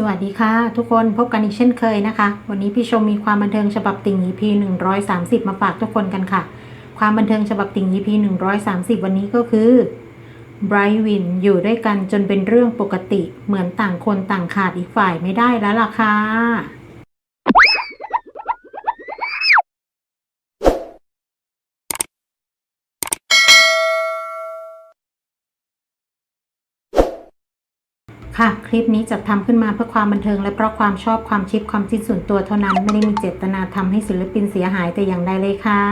สวัสดีค่ะ ทุกคนพบกันอีกเช่นเคยนะคะ วันนี้พี่ชมมีความบันเทิงฉบับติ่ง EP 130 มาฝากทุกคนกันค่ะ ความบันเทิงฉบับติ่ง EP 130 วันนี้ก็คือไบรท์วินอยู่ด้วยกันจนเป็นเรื่องปกติเหมือนต่างคนต่างขาดอีกฝ่ายไม่ได้แล้วล่ะค่ะ ค่ะ คลิปนี้จัดทำขึ้นมาเพื่อความบันเทิง และเพราะความชอบความชิปความจิตส่วนตัวเท่านั้น ไม่ได้มีเจตนาทำให้ศิลปินเสียหายแต่อย่างใดเลยค่ะ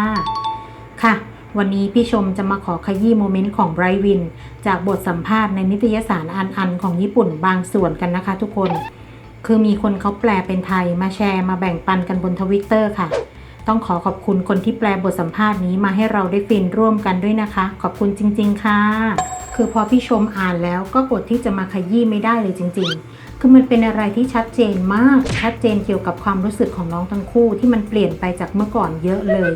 ค่ะ วันนี้พี่ชมจะมาขอขยี้โมเมนต์ของไบรท์วิน จากบทสัมภาษณ์ในนิตยสารอันอันของญี่ปุ่นบางส่วนกันนะคะ ทุกคน คือมีคนเขาแปลเป็นไทยมาแชร์มาแบ่งปันกันบนทวิตเตอร์ค่ะ ต้องขอขอบคุณคนที่แปลบทสัมภาษณ์นี้มาให้เราได้ฟินร่วมกันด้วยนะคะ ขอบคุณจริง ๆ ค่ะ คือพอพี่ชมอ่านแล้วก็อดที่จะมาขยี้ไม่ได้เลยจริง ๆ คือมันเป็นอะไรที่ชัดเจนมาก ชัดเจนเกี่ยวกับความรู้สึกของน้องทั้งคู่ที่มันเปลี่ยนไปจากเมื่อก่อนเยอะเลย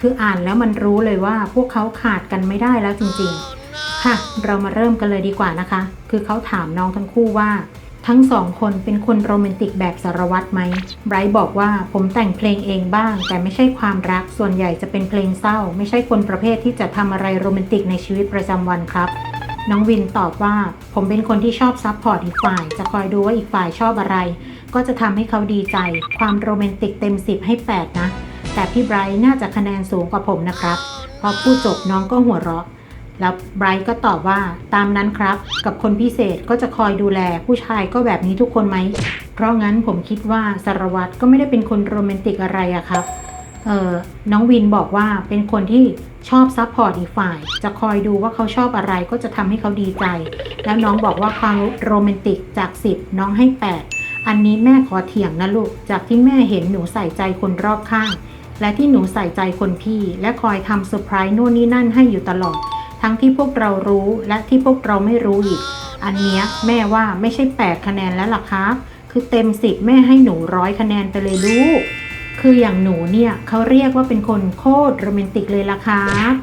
คืออ่านแล้วมันรู้เลยว่าพวกเขาขาดกันไม่ได้แล้วจริง ๆ ค่ะ เรามาเริ่มกันเลยดีกว่านะคะ คือเขาถามน้องทั้งคู่ว่า ทั้งสองคนเป็นคนโรแมนติกแบบสารวัตรไหมไบรท์บอกว่าผมแต่งเพลงเองบ้าง แต่ไม่ใช่ความรัก ส่วนใหญ่จะเป็นเพลงเศร้า ไม่ใช่คนประเภทที่จะทำอะไรโรแมนติกในชีวิตประจำวันครับ น้องวินตอบว่า ผมเป็นคนที่ชอบซัพพอร์ตอีกฝ่าย จะคอยดูว่าอีกฝ่ายชอบอะไร ก็จะทำให้เขาดีใจ ความโรแมนติกเต็ม 10 ให้ 8 นะ แต่พี่ไบรท์น่าจะคะแนนสูงกว่าผมนะครับ พอพูดจบน้องก็หัวเราะ แล้วไบรท์ก็ตอบว่าตามนั้นครับ กับคนพิเศษก็จะคอยดูแลผู้ชายก็แบบนี้ทุกคนไหม เพราะงั้นผมคิดว่าสารวัตรก็ไม่ได้เป็นคนโรแมนติกอะไรอะครับเออน้องวินบอกว่าเป็นคนที่ชอบซัพพอร์ตอีกฝ่าย จะคอยดูว่าเขาชอบอะไรก็จะทำให้เขาดีใจ แล้วน้องบอกว่าความโรแมนติกจาก 10 น้องให้ 8 อันนี้แม่ขอเถียงนะลูก จากที่แม่เห็นหนูใส่ใจคนรอบข้าง และที่หนูใส่ใจคนพี่ และคอยทำเซอร์ไพรส์นู่นนี่นั่นให้อยู่ตลอด ทั้งที่พวกเรารู้และที่พวกเราไม่รู้อีก อันเนี้ยแม่ว่าไม่ใช่ 8 คะแนนแล้วล่ะครับคือเต็ม 10 แม่ให้หนูร้อยคะแนนไปเลยลูก คืออย่างหนูเนี่ยเขาเรียกว่าเป็นคนโคตรโรแมนติกเลยล่ะครับ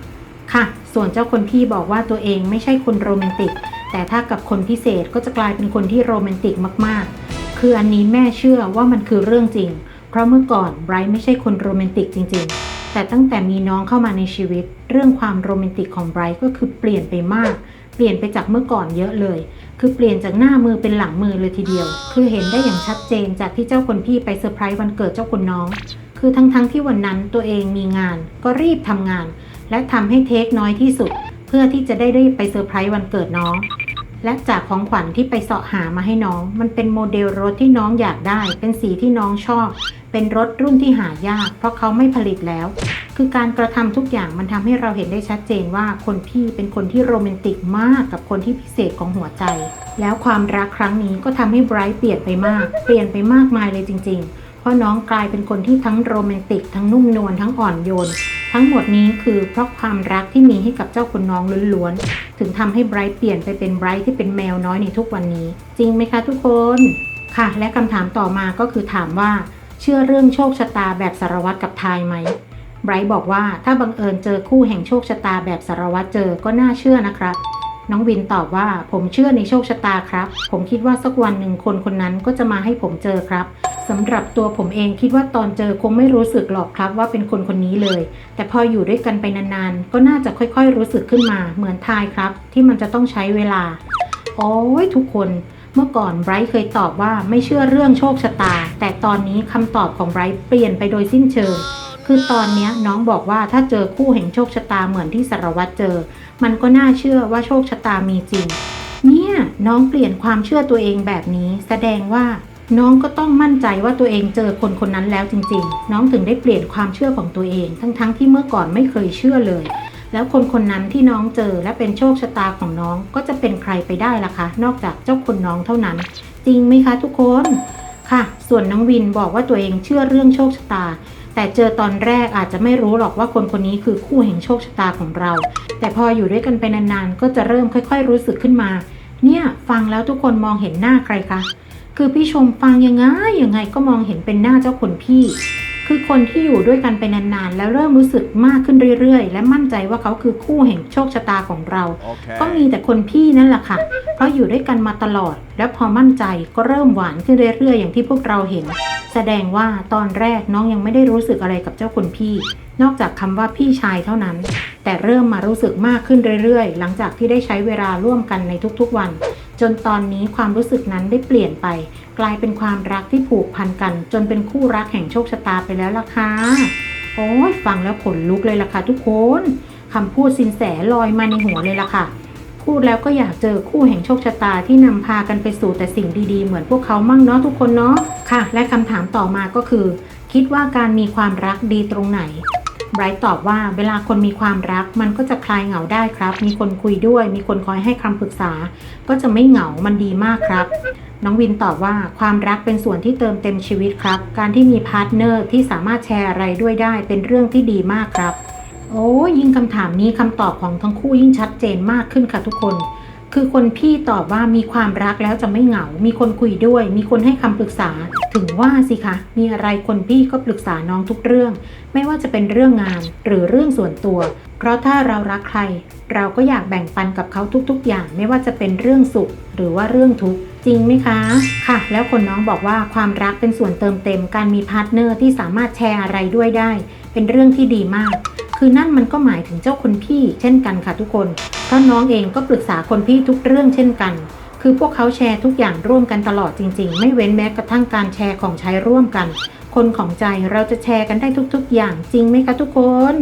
ค่ะ ส่วนเจ้าคนพี่บอกว่าตัวเองไม่ใช่คนโรแมนติก แต่ถ้ากับคนพิเศษก็จะกลายเป็นคนที่โรแมนติกมากๆ คืออันนี้แม่เชื่อว่ามันคือเรื่องจริง เพราะเมื่อก่อนไบรท์ไม่ใช่คนโรแมนติกจริง ๆ แต่ตั้งแต่มีน้องเข้ามาในชีวิต เรื่องความโรแมนติกของไบรท์ก็คือเปลี่ยนไปมาก เปลี่ยนไปจากเมื่อก่อนเยอะเลย คือเปลี่ยนจากหน้ามือเป็นหลังมือเลยทีเดียว คือเห็นได้อย่างชัดเจนจากที่เจ้าคนพี่ไปเซอร์ไพรส์วันเกิดเจ้าคนน้อง คือทั้งๆทที่วันนั้นตัวเองมีงาน ก็รีบทำงาน และทำให้เทคน้อยที่สุด เพื่อที่จะได้รีบไปเซอร์ไพรส์วันเกิดน้อง และจากของขวัญที่ไปเสาะหามาให้น้อง มันเป็นโมเดลรถที่น้องอยากได้ เป็นสีที่น้องชอบ เป็นรถรุ่นที่หายาก เพราะเขาไม่ผลิตแล้ว คือการกระทำทุกอย่างมันทำให้เราเห็นได้ชัดเจนว่าคนพี่เป็นคนที่โรแมนติกมากกับคนที่พิเศษของหัวใจ แล้วความรักครั้งนี้ก็ทำให้ไบรท์เปลี่ยนไปมาก เปลี่ยนไปมากมายเลยจริง ๆ เพราะน้องกลายเป็นคนที่ทั้งโรแมนติกทั้งนุ่มนวลทั้งอ่อนโยน ทั้งหมดนี้คือเพราะความรักที่มีให้กับเจ้าคนน้องล้วนๆ ถึงทำให้ไบรท์เปลี่ยนไปเป็นไบรท์ที่เป็นแมวน้อยในทุกวันนี้ จริงไหมคะทุกคนค่ะ และคำถามต่อมาก็คือถามว่า เชื่อเรื่องโชคชะตาแบบสารวัตรกับทายไหมไบรท์บอกว่าถ้าบังเอิญเจอคู่แห่งโชคชะตาแบบสารวัตรเจอก็น่าเชื่อนะครับ น้องวินตอบว่าผมเชื่อในโชคชะตาครับ ผมคิดว่าสักวันหนึ่งคนคนนั้นก็จะมาให้ผมเจอครับ สำหรับตัวผมเองคิดว่าตอนเจอคงไม่รู้สึกหรอกครับว่าเป็นคนคนนี้เลย แต่พออยู่ด้วยกันไปนานๆ ก็น่าจะค่อยๆ รู้สึกขึ้นมาเหมือนทายครับ ที่มันจะต้องใช้เวลา โอ้ยทุกคนเมื่อก่อนไบรท์เคยตอบว่าไม่เชื่อเรื่องโชคชะตา แต่ตอนนี้คำตอบของไบรท์เปลี่ยนไปโดยสิ้นเชิง คือตอนนี้น้องบอกว่าถ้าเจอคู่แห่งโชคชะตาเหมือนที่สารวัตรเจอ มันก็น่าเชื่อว่าโชคชะตามีจริง เนี่ยน้องเปลี่ยนความเชื่อตัวเองแบบนี้ แสดงว่า น้องก็ต้องมั่นใจว่าตัวเองเจอคนคนนั้นแล้วจริง ๆ น้องถึงได้เปลี่ยนความเชื่อของตัวเอง ทั้งๆทที่เมื่อก่อนไม่เคยเชื่อเลย แล้วคนคนนั้นที่น้องเจอและเป็นโชคชะตาของน้องก็จะเป็นใครไปได้ล่ะคะ นอกจากเจ้าคนน้องเท่านั้น จริงไหมคะทุกคนค่ะ ส่วนน้องวินบอกว่าตัวเองเชื่อเรื่องโชคชะตา แต่เจอตอนแรกอาจจะไม่รู้หรอกว่าคนคนนี้คือคู่แห่งโชคชะตาของเรา แต่พออยู่ด้วยกันไปนานๆ ก็จะเริ่มค่อย ๆ รู้สึกขึ้นมา เนี่ย ฟังแล้วทุกคนมองเห็นหน้าใครคะ คือพี่ชมฟังยังไงยังไงก็มองเห็นเป็นหน้าเจ้าคนพี่คคือคนที่อยู่ด้วยกันไปนานๆ แล้วเริ่มรู้สึกมากขึ้นเรื่อยๆ และมั่นใจว่าเขาคือคู่แห่งโชคชะตาของเราก็มี Okay. แต่คนพี่นั่นแหละค่ะ เพราะอยู่ด้วยกันมาตลอด แล้วพอมั่นใจก็เริ่มหวานขึ้นเรื่อยๆ อย่างที่พวกเราเห็น แสดงว่าตอนแรกน้องยังไม่ได้รู้สึกอะไรกับเจ้าคนพี่ นอกจากคำว่าพี่ชายเท่านั้น แต่เริ่มมารู้สึกมากขึ้นเรื่อยๆ หลังจากที่ได้ใช้เวลาร่วมกันในทุกๆวัน จนตอนนี้ความรู้สึกนั้นได้เปลี่ยนไป กลายเป็นความรักที่ผูกพันกัน จนเป็นคู่รักแห่งโชคชะตาไปแล้วล่ะค่ะโอ้ยฟังแล้วขนลุกเลยล่ะค่ะทุกคนคำพูดสินแสลอยมาในหัวเลยล่ะค่ะ พูดแล้วก็อยากเจอคู่แห่งโชคชะตาที่นำพากันไปสู่แต่สิ่งดีๆ เหมือนพวกเขามั่งเนาะทุกคนเนาะค่ะ และคำถามต่อมาก็คือ คิดว่าการมีความรักดีตรงไหนไบรท์ตอบว่าเวลาคนมีความรักมันก็จะคลายเหงาได้ครับ มีคนคุยด้วย มีคนคอยให้คำปรึกษา ก็จะไม่เหงามันดีมากครับ น้องวินตอบว่าความรักเป็นส่วนที่เติมเต็มชีวิตครับ การที่มีพาร์ทเนอร์ที่สามารถแชร์อะไรด้วยได้เป็นเรื่องที่ดีมากครับ โอ้ยิ่งคำถามนี้คำตอบของทั้งคู่ยิ่งชัดเจนมากขึ้นค่ะทุกคน คือคนพี่ตอบว่ามีความรักแล้วจะไม่เหงา มีคนคุยด้วย มีคนให้คำปรึกษา ถึงว่าสิคะ มีอะไรคนพี่ก็ปรึกษาน้องทุกเรื่อง ไม่ว่าจะเป็นเรื่องงานหรือเรื่องส่วนตัว เพราะถ้าเรารักใคร เราก็อยากแบ่งปันกับเขาทุกๆ อย่าง ไม่ว่าจะเป็นเรื่องสุข หรือว่าเรื่องทุกข์จริงไหมคะ ค่ะ แล้วคนน้องบอกว่าความรักเป็นส่วนเติมเต็ม การมีพาร์ทเนอร์ที่สามารถแชร์อะไรด้วยได้ เป็นเรื่องที่ดีมาก คือนั่นมันก็หมายถึงเจ้าคนพี่ เช่นกันค่ะทุกคนเพราะน้องเองก็ปรึกษาคนพี่ทุกเรื่องเช่นกัน คือพวกเขาแชร์ทุกอย่างร่วมกันตลอดจริง ๆ ไม่เว้นแม้กระทั่งการแชร์ของใช้ร่วมกัน คนของใจเราจะแชร์กันได้ทุกๆ อย่างจริงไหมคะทุกคน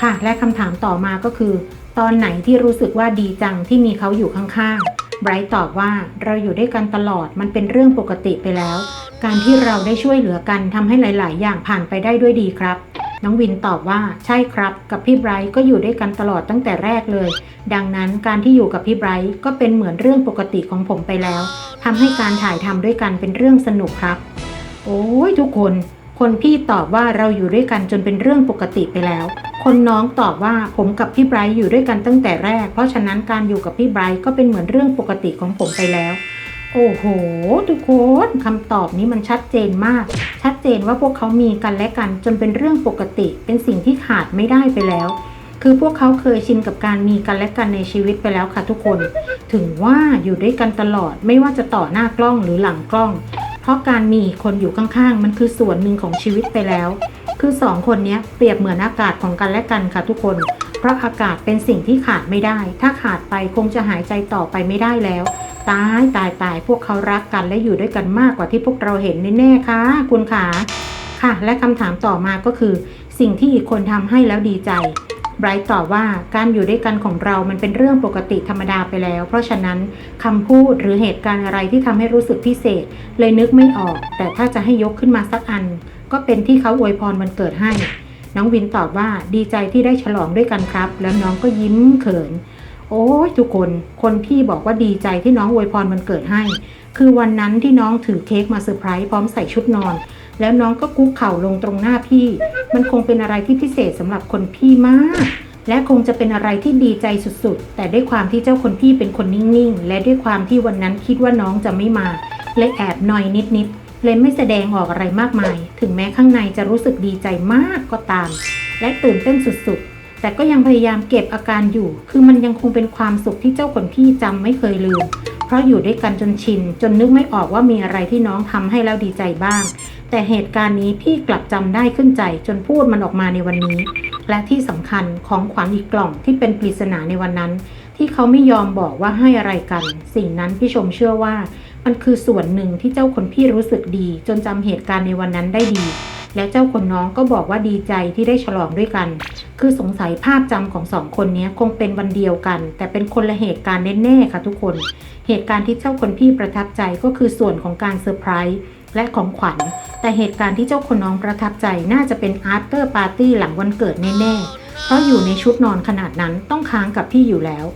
ค่ะ และคำถามต่อมาก็คือ ตอนไหนที่รู้สึกว่าดีจังที่มีเขาอยู่ข้างๆไบรท์ตอบว่าเราอยู่ด้วยกันตลอดมันเป็นเรื่องปกติไปแล้ว การที่เราได้ช่วยเหลือกันทำให้หลาย ๆ อย่างผ่านไปได้ด้วยดีครับ น้องวินตอบว่าใช่ครับ กับพี่ไบรท์ก็อยู่ด้วยกันตลอดตั้งแต่แรกเลย ดังนั้นการที่อยู่กับพี่ไบรท์ก็เป็นเหมือนเรื่องปกติของผมไปแล้วทำให้การถ่ายทำด้วยกันเป็นเรื่องสนุกครับ โอ้ยทุกคน คนพี่ตอบว่าเราอยู่ด้วยกันจนเป็นเรื่องปกติไปแล้ว คนน้องตอบว่าผมกับพี่ไบรท์อยู่ด้วยกันตั้งแต่แรก เพราะฉะนั้นการอยู่กับพี่ไบรท์ก็เป็นเหมือนเรื่องปกติของผมไปแล้ว โอ้โห ทุกคนคำตอบนี้มันชัดเจนมาก ชัดเจนว่าพวกเขามีกันและกันจนเป็นเรื่องปกติ เป็นสิ่งที่ขาดไม่ได้ไปแล้ว คือพวกเขาเคยชินกับการมีกันและกันในชีวิตไปแล้วค่ะทุกคน ถึงว่าอยู่ด้วยกันตลอดไม่ว่าจะต่อหน้ากล้องหรือหลังกล้อง เพราะการมีคนอยู่ข้างๆ มันคือส่วนหนึ่งของชีวิตไปแล้ว คือสองคนนี้เปรียบเหมือนอากาศของกันและกันค่ะทุกคน เพราะอากาศเป็นสิ่งที่ขาดไม่ได้ ถ้าขาดไปคงจะหายใจต่อไปไม่ได้แล้ว ตายตายตายพวกเขารักกันและอยู่ด้วยกันมากกว่าที่พวกเราเห็นแน่ๆค่ะ คุณขาค่ะ และคำถามต่อมาก็คือ สิ่งที่อีกคนทำให้แล้วดีใจไบรท์ตอบว่าการอยู่ด้วยกันของเรามันเป็นเรื่องปกติธรรมดาไปแล้ว เพราะฉะนั้นคำพูดหรือเหตุการณ์อะไรที่ทำให้รู้สึกพิเศษ เลยนึกไม่ออก แต่ถ้าจะให้ยกขึ้นมาสักอัน ก็เป็นที่เขาอวยพรวันเกิดให้ น้องวินตอบว่าดีใจที่ได้ฉลองด้วยกันครับ แล้วน้องก็ยิ้มเขิน โอ้ยทุกคนคนพี่บอกว่าดีใจที่น้องอวยพรวันเกิดให้ คือวันนั้นที่น้องถือเค้กมาเซอร์ไพรส์พร้อมใส่ชุดนอน แล้วน้องก็คุกเข่าลงตรงหน้าพี่ มันคงเป็นอะไรที่พิเศษสำหรับคนพี่มาก และคงจะเป็นอะไรที่ดีใจสุดๆ แต่ด้วยความที่เจ้าคนพี่เป็นคนนิ่งๆ และด้วยความที่วันนั้นคิดว่าน้องจะไม่มา เลยแอบหน่อยนิดๆ เลยไม่แสดงออกอะไรมากมาย ถึงแม้ข้างในจะรู้สึกดีใจมากก็ตาม และตื่นเต้นสุดๆ แต่ก็ยังพยายามเก็บอาการอยู่ คือมันยังคงเป็นความสุขที่เจ้าคนพี่จำไม่เคยลืม เพราะอยู่ด้วยกันจนชิน จนนึกไม่ออกว่ามีอะไรที่น้องทำให้แล้วดีใจบ้าง แต่เหตุการณ์นี้พี่กลับจำได้ขึ้นใจ จนพูดมันออกมาในวันนี้ และที่สำคัญของขวัญอีกกล่องที่เป็นปริศนาในวันนั้น ที่เขาไม่ยอมบอกว่าให้อะไรกัน สิ่งนั้นพี่ชมเชื่อว่า มันคือส่วนหนึ่งที่เจ้าคนพี่รู้สึกดี จนจำเหตุการณ์ในวันนั้นได้ดี และเจ้าคนน้องก็บอกว่าดีใจที่ได้ฉลองด้วยกัน คือสงสัยภาพจำของสองคนนี้คงเป็นวันเดียวกัน แต่เป็นคนละเหตุการณ์แน่ๆค่ะทุกคน เหตุการณ์ที่เจ้าคนพี่ประทับใจก็คือส่วนของการเซอร์ไพรส์และของขวัญ แต่เหตุการณ์ที่เจ้าคนน้องประทับใจน่าจะเป็น after party หลังวันเกิดแน่ๆ เพราะอยู่ในชุดนอนขนาดนั้นต้องค้างกับพี่อยู่แล้ว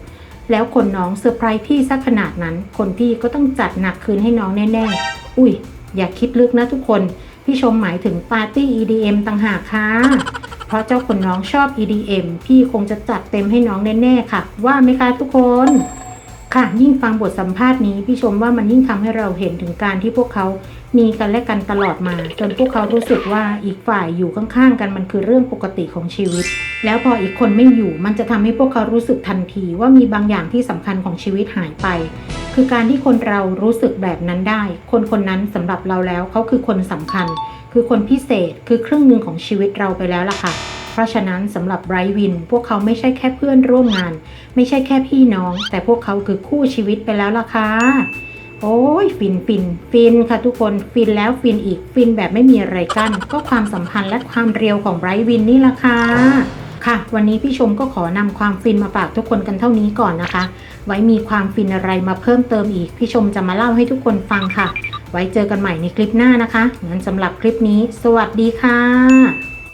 แล้วคนน้องเซอร์ไพรส์พี่สักขนาดนั้น คนพี่ก็ต้องจัดหนักคืนให้น้องแน่ๆ อุ้ย อย่าคิดลึกนะทุกคน พี่ชมหมายถึงปาร์ตี้ EDM ต่างหากค่ะ เพราะเจ้าคนน้องชอบ EDM พี่คงจะจัดเต็มให้น้องแน่ๆค่ะ ว่าไหมคะทุกคน ค่ะยิ่งฟังบทสัมภาษณ์นี้พี่ชมว่ามันยิ่งทำให้เราเห็นถึงการที่พวกเขามีกันและกันตลอดมา จนพวกเขารู้สึกว่าอีกฝ่ายอยู่ข้างๆกันมันคือเรื่องปกติของชีวิต แล้วพออีกคนไม่อยู่ มันจะทำให้พวกเขารู้สึกทันทีว่ามีบางอย่างที่สำคัญของชีวิตหายไป คือการที่คนเรารู้สึกแบบนั้นได้ คนคนนั้นสำหรับเราแล้วเขาคือคนสำคัญ คือคนพิเศษคือครึ่งหนึ่งของชีวิตเราไปแล้วล่ะค่ะ เพราะฉะนั้นสำหรับไบรท์วินพวกเขาไม่ใช่แค่เพื่อนร่วมงาน ไม่ใช่แค่พี่น้อง แต่พวกเขาคือคู่ชีวิตไปแล้วล่ะค่ะโอ้ยฟินฟินฟินค่ะทุกคนฟินแล้วฟินอีกฟินแบบไม่มีอะไรกั้น ก็ความสัมพันธ์และความเรียวของไบรท์วินนี่ล่ะค่ะค่ะ วันนี้พี่ชมก็ขอนำความฟินมาฝากทุกคนกันเท่านี้ก่อนนะคะ ไว้มีความฟินอะไรมาเพิ่มเติมอีก พี่ชมจะมาเล่าให้ทุกคนฟังค่ะ ไว้เจอกันใหม่ในคลิปหน้านะคะงั้นสำหรับคลิปนี้ สวัสดีค่ะ